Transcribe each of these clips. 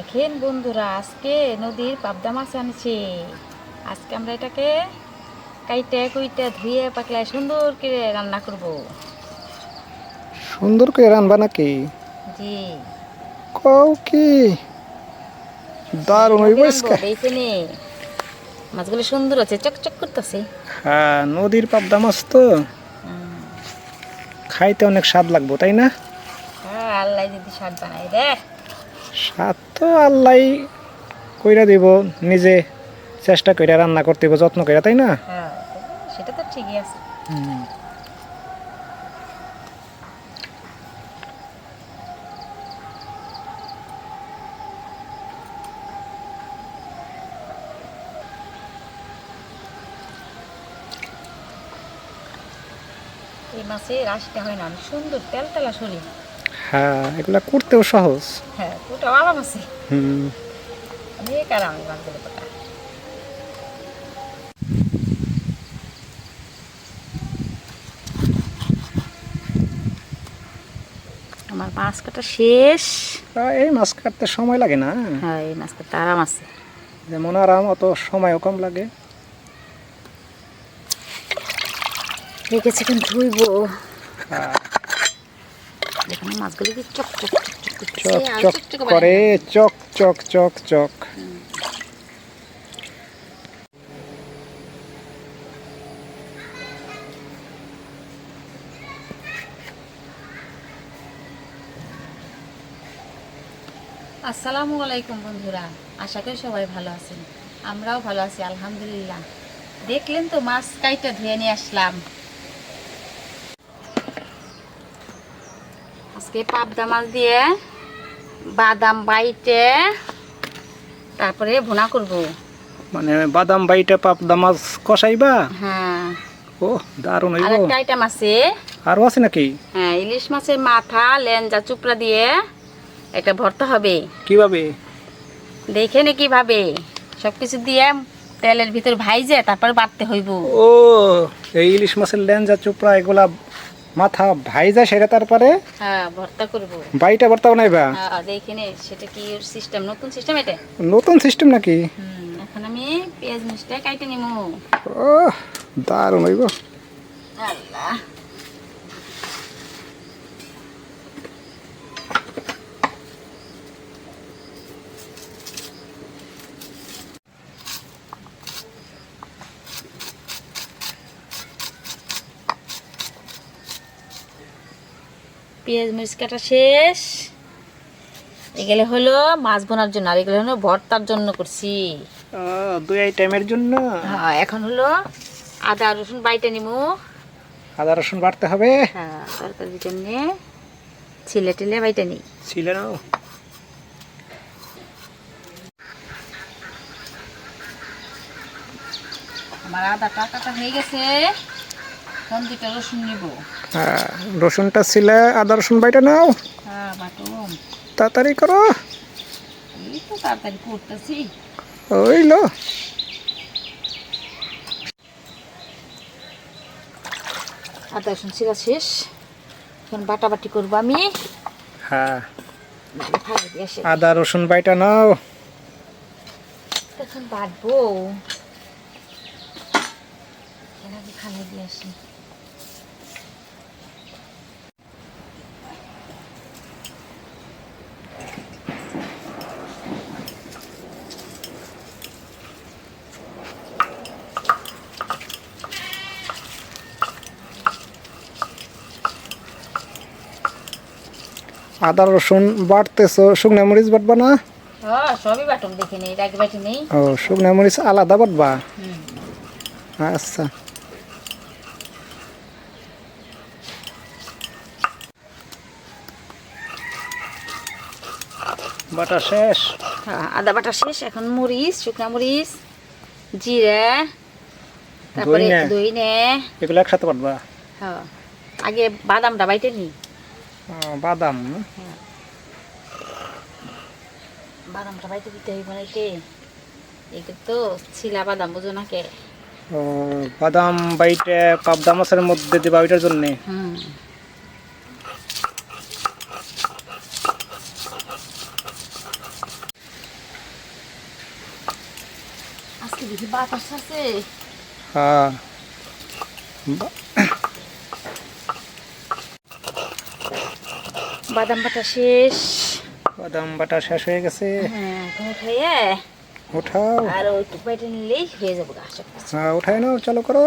দেখেন বন্ধুরা আজকে নদীর পাবদা মাছ আনছে। আজকে আমরা এটাকে কাইটে কুইটে ধুয়ে পাকলে সুন্দর করে রান্না করব। সুন্দর করে রানবা নাকি? জি। কও কি? দারুণ হইব দেখেনি মাছগুলো সুন্দর আছে চকচক করতেছে। হ্যাঁ নদীর পাবদা মাছ তো। খাইতে অনেক স্বাদ লাগবো তাই না? হ্যাঁ আল্লাহ যদি স্বাদ বানাই রে স্বাদ তো আল্লাহ কইরা দিব, নিজে চেষ্টা কইরা রান্না করতে হইব যত্ন কইরা, তাই না? হ্যাঁ সেটা তো ঠিকই আছে। এই মাছে রাশিটা হয় না সুন্দর তেল তেলা শরীর হ্যাঁ এগুলা করতেও সহজ। হ্যাঁ ওটা আরাম আছে। হুম। অনেক আরাম মাছগুলো আমার মাছ কাটা শেষ। এই মাছ কাটতে সময় লাগে না। হ্যাঁ এই মাছ কাটতে আরাম আছে। যেমন আরাম অত সময়ও কম লাগে। রেখেছে কিন্তু ধুইবো। হ্যাঁ, দেখুন মাছগুলো কি চক চক চক চক করে চক চক চক চক। আসসালামু আলাইকুম বন্ধুরা আশা করি সবাই ভালো আছেন। আমরাও ভালো আছি আলহামদুলিল্লাহ। দেখলেন তো মাছ কাইটা ধুয়ে নিয়ে আসলাম। আজকে পাবদা মাছ দিয়ে বাদাম বাইটে তারপরে ভুনা করব। মানে বাদাম বাইটা পাবদা মাছ কষাইবা? হ্যাঁ। ও দারুণ হইব। একটা আইটেম আছে। আরও আছে নাকি? হ্যাঁ ইলিশ মাছের মাথা লেঞ্জা চুপড়া দিয়ে এটা ভর্তা হবে। কীভাবে? দেখে নে কীভাবে। সব কিছু দিয়ে তেলের ভিতর ভাইজে তারপর বাটতে হইব। ও এই ইলিশ মাছের লেঞ্জা চুপড়া এগুলা মাথা ভাইজা সেটা তারপরে হ্যাঁ ভর্তা করব। বাইটা ভর্তা বানাইবা হ্যাঁ দেখিনি নে সেটা কি সিস্টেম নতুন সিস্টেম এটা? নতুন সিস্টেম নাকি? এখন আমি পেঁয়াজ মিষ্টি কাইটে নিমু। ও দারুণ হইব। আল্লাহ। পেঁয়াজ মরিচ কাটা শেষ। এগুলো হলো মাছ বোনার জন্য আর এগুলো হলো ভর্তার জন্য করছি। দুই আইটেমের জন্য? হ্যাঁ এখন হলো আদা রসুন বাইটে নিমু। আদা রসুন বাড়তে হবে। হ্যাঁ তরকারির জন্য ছিলে টিলে বাইটে নিই। ছিল না আমার আদা টাকাটা হয়ে গেছে। এখন দুটো রসুন নিব। হ্যাঁ রসুনটা ছিলে আদা রসুন বাইটা নাও। হ্যাঁ তাড়াতাড়ি করো। তো তাড়াতাড়ি আদা রসুন ছিলা শেষ। এখন বাটাবাটি করব আমি। হ্যাঁ। আদা রসুন বাইটা নাও। এখন বাটবো। আগে দিয়ে আসি। আদা রসুন বাটতেছো শুকনা মরিচ বাটবা না? হ্যাঁ ও শুকনা মরিচ আলাদা বাটবা? আচ্ছা। বাটা শেষ? হ্যাঁ আদা বাটা শেষ এখন মরিচ শুকনা মরিচ জিরা তারপরে দই নে। এগুলো একসাথে বাটবা? হ্যাঁ আগে বাদামটা বাইটে নি। বাদাম হ্যাঁ। বাদামটা বাইতে দিতে হইব নাকি একে। তো ছিলা বাদাম বুঝো না কে? বাদাম বাইটে পাবদা মাছের মধ্যে দিবা ওইটার জন্য? আজকে দেখি বাতাস আছে। হ্যাঁ। বাদাম বাটা শেষ। বাদাম বাটা শেষ হয়ে গেছে। হ্যাঁ খাইয়ে উঠাও আর ওই টুপাইটা নিলেই হয়ে যাব গা আশা করছি হ্যাঁ উঠাই নাও চালু করো।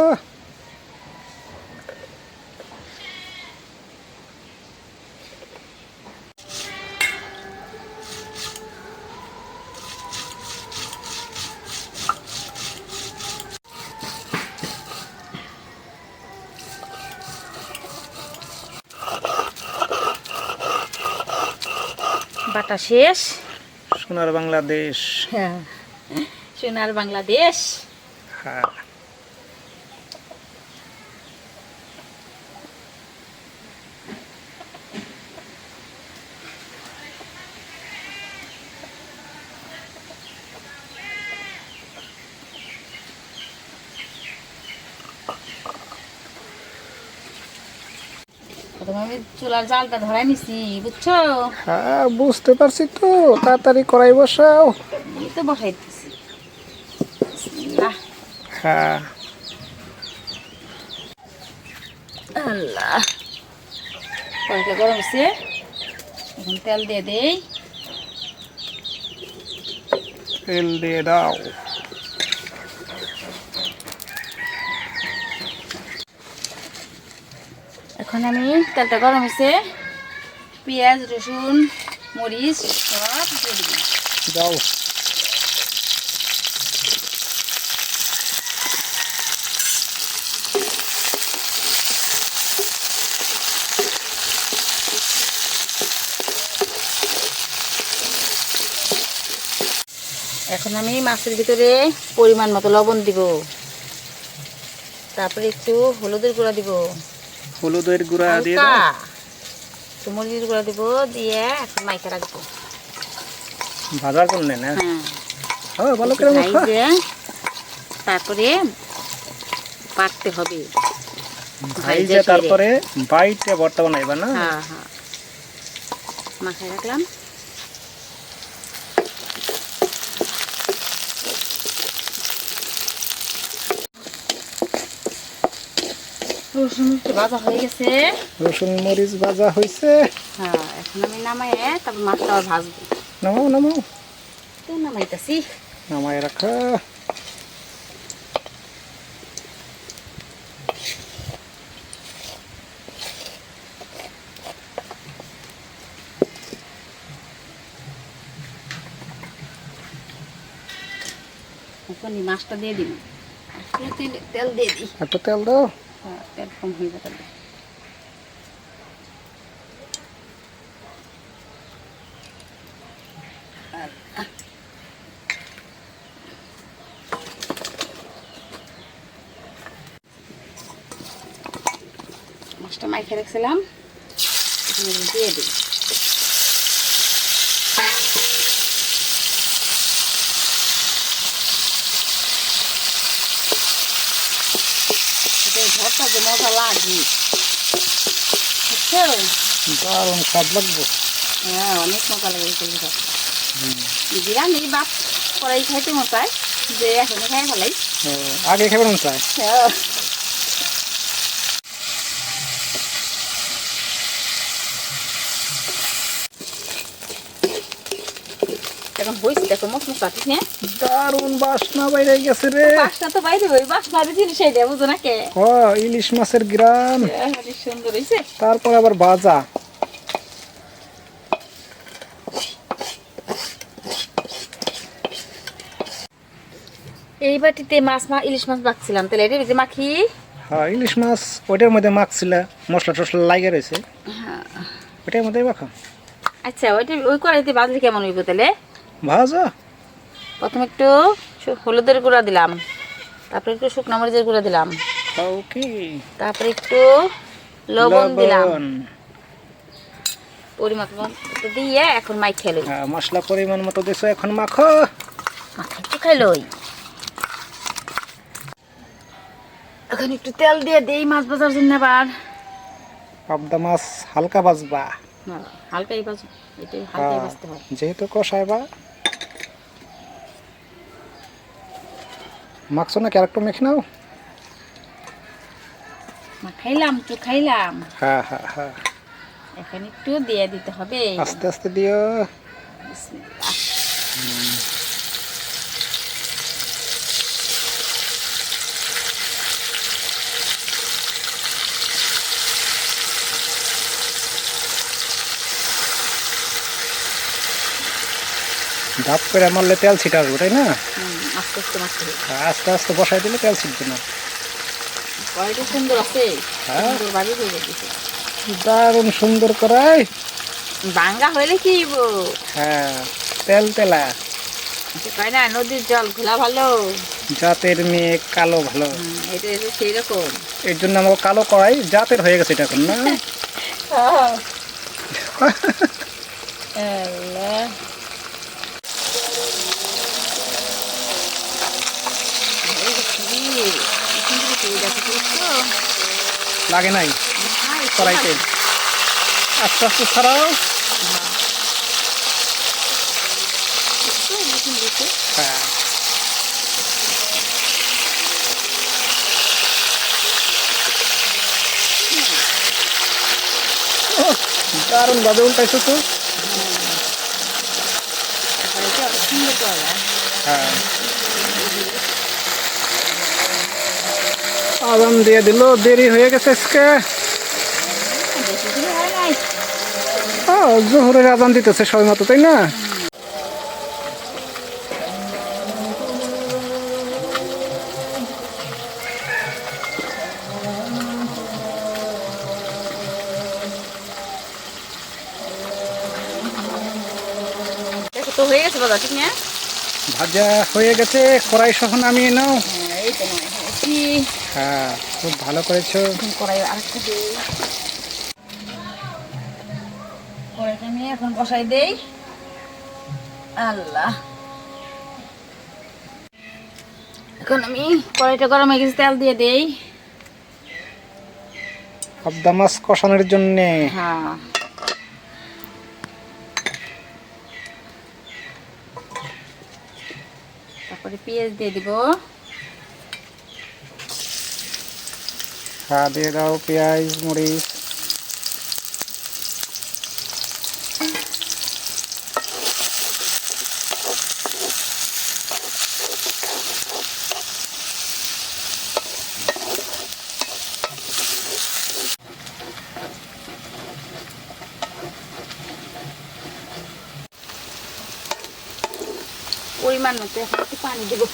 বাটা শেষ। সোনার বাংলাদেশ। হ্যাঁ সোনার বাংলাদেশ। হ্যাঁ। প্রথমে আমি চুলার জালটা ধরাই নিছি বুঝছ? হ্যাঁ বুঝতে পারছি তো। তাড়াতাড়ি করাই বসাও। এই তো বসাই দিছি বিসমিল্লাহ। হ্যাঁ। আল্লাহ। কড়াইটা গরম হচ্ছে এখন তেল দিয়ে দেই। তেল দিয়ে দাও। এখন আমি তেলটা গরম হয়েছে। পেঁয়াজ রসুন মরিচ সব দিয়ে দিবি দাও। এখন আমি মাছের ভিতরে পরিমাণ মতো লবণ দিব। তারপরে একটু হলুদের গুঁড়া দিব। হলুদের গুঁড়া দিয়ে দাও। মরিচের গুঁড়া দিব দিয়ে এখন মাইকে রাখব। ভাজা করলে না? হ্যাঁ। হ্যাঁ ভালো করে তারপরে পাটতে হবে। ভাইজে তারপরে বাইটে ভর্তা বানাইবা না? হ্যাঁ হ্যাঁ। মাখায় রাখলাম। রসুন একটু ভাজা হয়ে গেছে রসুন মরিচ ভাজা হয়েছে। হ্যাঁ এখন আমি নামাইয়ে তারপর মাছটা আবার ভাজবো। নামাও নামাও। তো নামাইতেছি। নামাই রাখা। এখন এই মাছটা দিয়ে দিন একটু তেল তেল দিয়ে দিই। একটু তেল দাও। হ্যাঁ তেল কম হয়ে যাবে। মাছটা মাইখে রাখছিলাম। দিয়ে দিই। ঘরটা যে মজা লাগে বুঝছ দারুণ স্বাদ লাগবে। হ্যাঁ অনেক মজা লাগে দিদিরা নেই বাপ করাই খাইতে মতায় যে এখন খাই ফেলাই আগে খাবেন চাই হ্যাঁ। এখন হয়েছে দেখো মশলা ঠিক না দারুণ বাসনা বাইরে গেছে রে। বাসনা তো বাইরে হই বাসনা জিনিস এইটা বুঝো না কে ও ইলিশ মাছের গ্রাম হ্যাঁ, সুন্দর হয়েছে তারপর আবার ভাজা। এই বাটিতে মাছ মা ইলিশ মাছ মাখছিলাম তাহলে এটা যে মাখি? হ্যাঁ ইলিশ মাছ ওইটার মধ্যে মাখছিল মশলা টসলা লাগে রয়েছে ওইটার মধ্যে মাখা। আচ্ছা ওইটা ওই কড়াইতে বাজলে কেমন হইব তাহলে? ভাজা। প্রথমে একটু হলুদের গুঁড়া দিলাম। তারপরে একটু শুকনো মরিচের গুঁড়া দিলাম। ওকে তারপরে একটু লবণ দিলাম। মতো দিয়ে এখন মাই খেলোই হ্যাঁ, মশলা পরিমাণ মতো দিছো এখন মাখো। মাথা একটু খাইলই এখন একটু তেল দিয়ে দেই মাছ ভাজার জন্য আবার পাবদা মাছ হালকা ভাজবা। হালকাই ভাজো এটাই হালকাই হ্যাঁ, ভাজতে হয়। যেহেতু কষাইবা। মাখছো না আরেকটু মেখে নাও? খাইলাম তো খাইলাম। হ্যাঁ হ্যাঁ হ্যাঁ। এখন একটু দিয়ে দিতে হবে। আস্তে আস্তে দিও বিসমিল্লাহ। ধাপ করে মারলে তেল ছিটা আসবে তাই না? আস্তে আস্তে মারতে আস্তে আস্তে বসাই দিলে তেল ছিটবে না। সুন্দর আছে? হ্যাঁ। হয়ে দারুণ সুন্দর করাই বাঙ্গা হইলে কি? হ্যাঁ তেল তেলা। কয় না নদীর জল ভালো। জাতের মেয়ে কালো ভালো। এটা সেই রকম এর জন্য আমাকে কালো করাই জাতের হয়ে গেছে এটা এখন না? লাগে নাই ভালো। আস্তে আস্তে দিতে। হ্যাঁ ভাবে উল্টাইছো তো। হ্যাঁ আজান দিয়ে দিল দেরি হয়ে গেছে আজকে। ও জোহরের আজান দিতেছে সবাই মতো তাই না? তো হয়ে গেছে বাবা ঠিক না? ভাজা হয়ে গেছে কড়াই সহ নামিয়ে নাও। হ্যাঁ, এই তো নয় হয়েছি হ্যাঁ খুব ভালো করেছ। কড়াই আরেকটু দেই। কড়াইটা আমি এখন বসাই দেই। আল্লাহ। এখন আমি কড়াইটা গরম হয়ে গেছে তেল দিয়ে দেই। পাবদা মাছ কষানোর জন্যে। হ্যাঁ। তারপরে পেঁয়াজ দিয়ে দিব। দিয়ে দাও পেঁয়াজ মরিচ। পরিমাণ মতো এখন একটু পানি দেবো।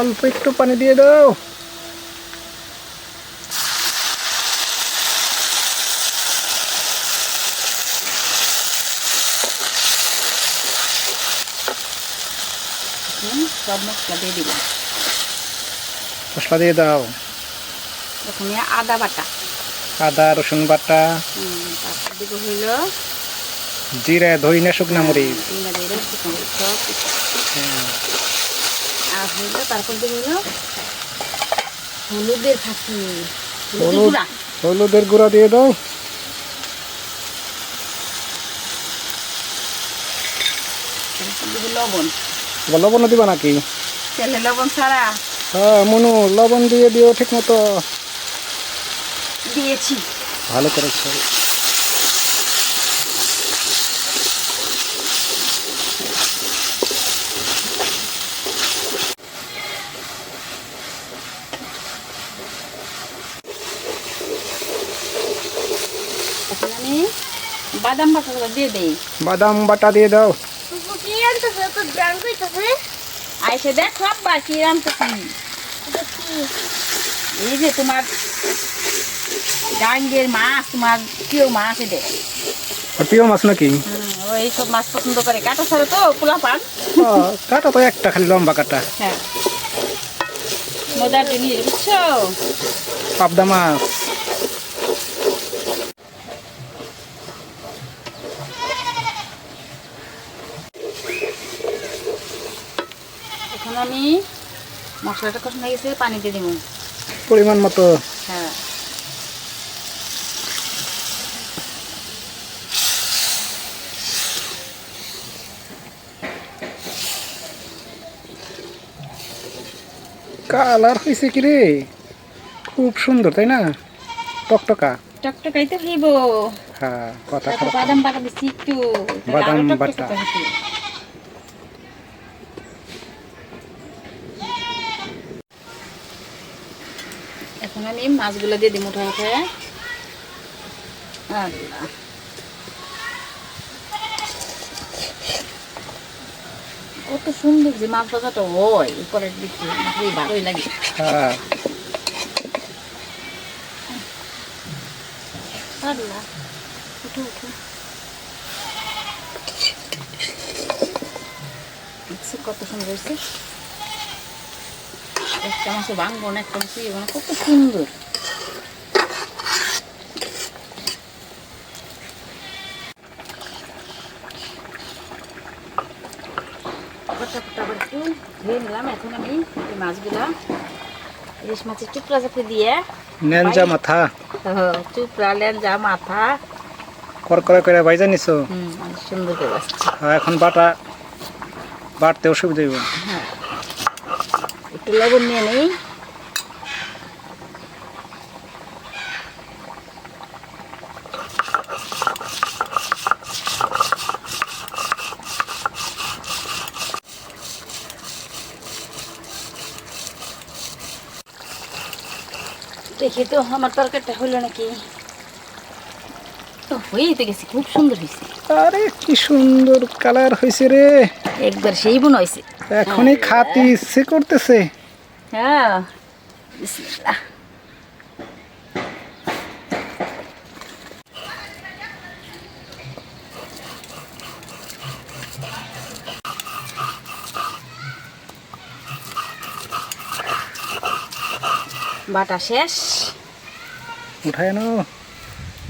অল্প একটু পানি দিয়ে দাও এখন সব মশলা দিয়ে দিব মশলা দিয়ে দাও। প্রথমে আদা বাটা। আদা রসুন বাটা। তারপর দিব হইল জিরা ধইনা শুকনা মরিচ। হ্যাঁ, আর হইল তারপর দিব হইল হলুদের ফাঁকি। হলুদ গুঁড়া। হলুদের গুঁড়া দিয়ে দাও। তারপর দিব লবণ লবণ দিবা নাকি? তেলে লবণ ছাড়া? হ্যাঁ মনু লবণ দিয়ে দিও ঠিক মতো। দিয়েছি। ভালো করেছ আমি বাদাম বাটাগুলো দিয়ে দেই। বাদাম বাটা দিয়ে দাও। ব্রাউন কইতাছে আইসে দেখো আব্বা কি? রান্তেছি এই যে তোমার ডাঙ্গের মাছ তোমার প্রিয় মাছ এটা প্রিয় মাছ নাকি? ও এইসব মাছ পছন্দ করে। কাটা ছাড়া তো পোলা পান। কাটা তো একটা খালি লম্বা কাটা। হ্যাঁ। মজার জিনিস বুঝছ? পাবদা মাছ। এখন আমি মশলাটা কষানো গেছে পানি দিয়ে দিব। পরিমাণ মতো। হ্যাঁ। কালার হয়েছে কি রে? খুব সুন্দর তাই না? টকটকা। টকটকাইতে হইব হ্যাঁ কথা বাদাম বাটা দিচ্ছি একটু। বাদাম বাটা। এখন আমি মাছগুলো দিয়ে দিই মোটা আল্লাহ। কত সুন্দর যে মাছ ভাজাটা হয় উপরের দিকে। ভালোই লাগে। হ্যাঁ। আল্লাহ উঠো উঠো। কত সুন্দর হয়েছে। ভাঙবো না একটা মাছও ইয়ে কত সুন্দর। আবার একটু ধুয়ে নিলাম এখন আমি এই মাছগুলা ইলিশ মাছের টুকরা চাপে দিয়ে ন্যাঞ্জা মাথা। চুপড়া লেঞ্জা মাথা। করকরে করে বাইজা নিছো? হুম সুন্দর করে এখন বাটা বাটতে অসুবিধা হইব হ্যাঁ। একটু লবণ নিয়ে নেই। দেখি তো আমার তরকারিটা হলো নাকি? তো হয়েই তো গেছে খুব সুন্দর হয়েছে। আরে কি সুন্দর কালার হয়েছে রে। একবার সেই বোন হয়েছে। এখনই খাতে ইচ্ছে করতেছে। হ্যাঁ বিসমিল্লাহ বাটা শেষ। উঠায়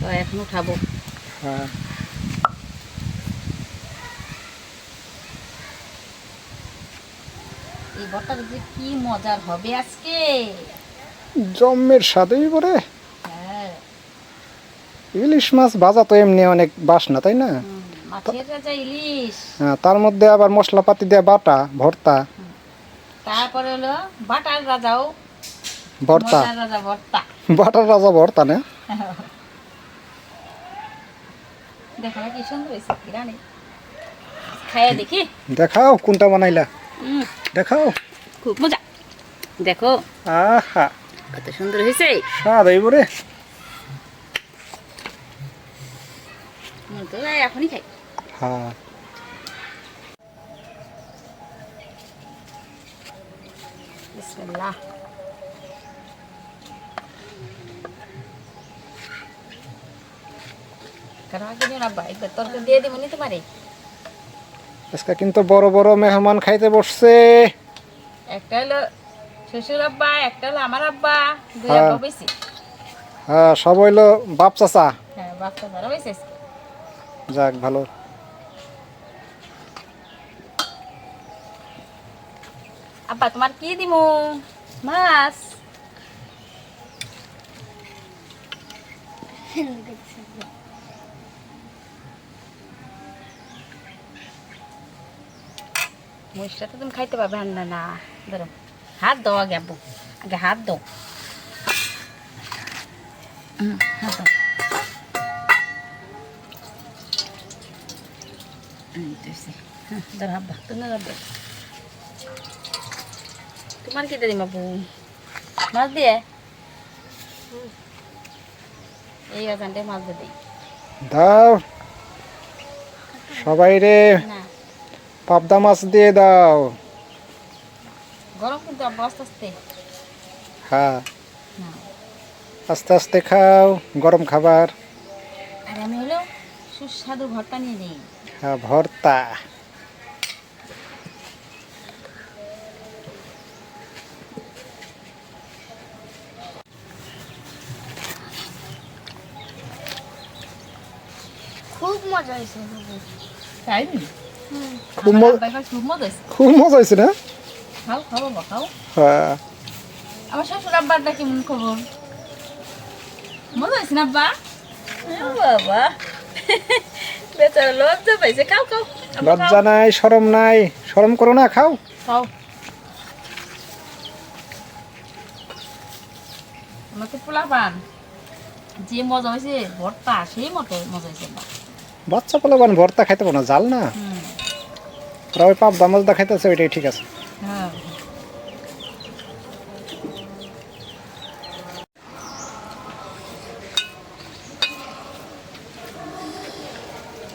তো এখন উঠাবো। হ্যাঁ। বটাটা যে কি মজার হবে আজকে? জম্মের পরে হ্যাঁ। ইলিশ মাছ ভাজা তো এমনি অনেক বাসনা তাই না? হ্যাঁ তার মধ্যে আবার মশলাপাতি দিয়ে বাটা ভর্তা। তারপরে হলো বাটার রাজাও। ভর্তা। রাজা ভর্তা। বাটার রাজা ভর্তা না? দেখো কি সুন্দর হয়েছে দেখি। দেখাও কোনটা বানাইলা। দেখাও। খুব মজা। দেখো। আহা। কত সুন্দর হয়েছে। স্বাদ এই তো এখনই খাই। হ্যাঁ। বিসমিল্লাহ। কারণ আগে দিন আব্বা একবার দিয়ে দিব নি তোমারে। আজকে কিন্তু বড় বড় মেহমান খাইতে বসছে। একটা হলো শ্বশুর আব্বা একটা হলো আমার আব্বা দুই হ্যাঁ। আব্বা বেশি। হ্যাঁ সব হইল বাপ চাচা। হ্যাঁ বেশি যাক ভালো। আব্বা তোমার কি দিমু? মাছ। মুসটা তো তুমি খাইতে পারবে। না না ধরো হাত দাও আগে আব্বু আগে হাত দাও। হুম, হাত দাও। ধরো আব্বা তুমি ধরো তোমার কি দিদি বাবু মাছ দিয়ে? এই বাজানটা মাছ দিয়ে দিই। দাও। সবাই রে। না পাবদা মাছ দিয়ে দাও। গরম কিন্তু আস্তে আস্তে। হ্যাঁ। আস্তে আস্তে খাও গরম খাবার। আর আমি হলো সুস্বাদু ভর্তা নিয়ে নিই। হ্যাঁ ভর্তা। খুব মজা হয়েছে তাই খুব খুব মজা হয়েছে মজা হয়েছে না খাও খাও খাও হ্যাঁ আমার শ্বশুর আব্বারটা কেমন খবর মজা হয়েছে না আব্বা বাবা বেচারা লজ্জা পাইছে খাও খাও লজ্জা নাই নাই। করো না খাও। পোলা পান যে মজা হয়েছে ভর্তা সেই মতো মজা হয়েছে বাচ্চা পোলাপান ভর্তা খাইতে পারো না জাল না। ওরা ওই পাপ দামজদা খাইতেছে ওইটাই ঠিক আছে। হ্যাঁ।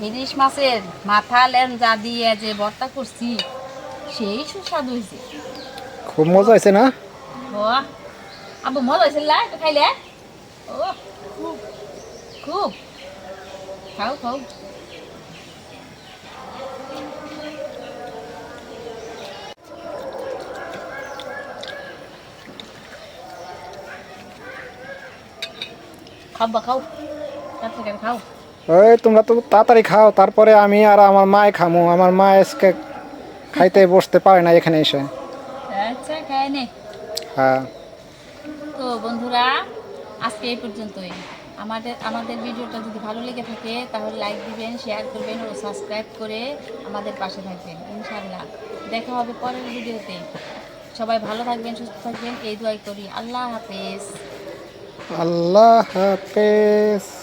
ইলিশ মাছের মাথা লেঞ্জা দিয়ে যে ভর্তা করছি সেই সুস্বাদু হয়েছে খুব মজা হয়েছে না? ও আবু মজা হয়েছে লা খাইলে? ও খুব খুব। খাও খাও। খাও খাও তাড়াতাড়ি খাও। ওই তোমরা তো তাড়াতাড়ি খাও তারপরে আমি আর আমার মায় খামো। আমার মা আজকে খাইতে বসতে পারে না এখানে এসে। আচ্ছা খাই নে। হ্যাঁ। তো বন্ধুরা আজকে এই পর্যন্তই। আমাদের আমাদের ভিডিওটা যদি ভালো লেগে থাকে তাহলে লাইক দিবেন শেয়ার করবেন ও সাবস্ক্রাইব করে আমাদের পাশে থাকবেন ইনশাআল্লাহ। দেখা হবে পরের ভিডিওতে। সবাই ভালো থাকবেন সুস্থ থাকবেন এই দোয়াই করি। আল্লাহ হাফেজ। আল্লাহ হাফেজ।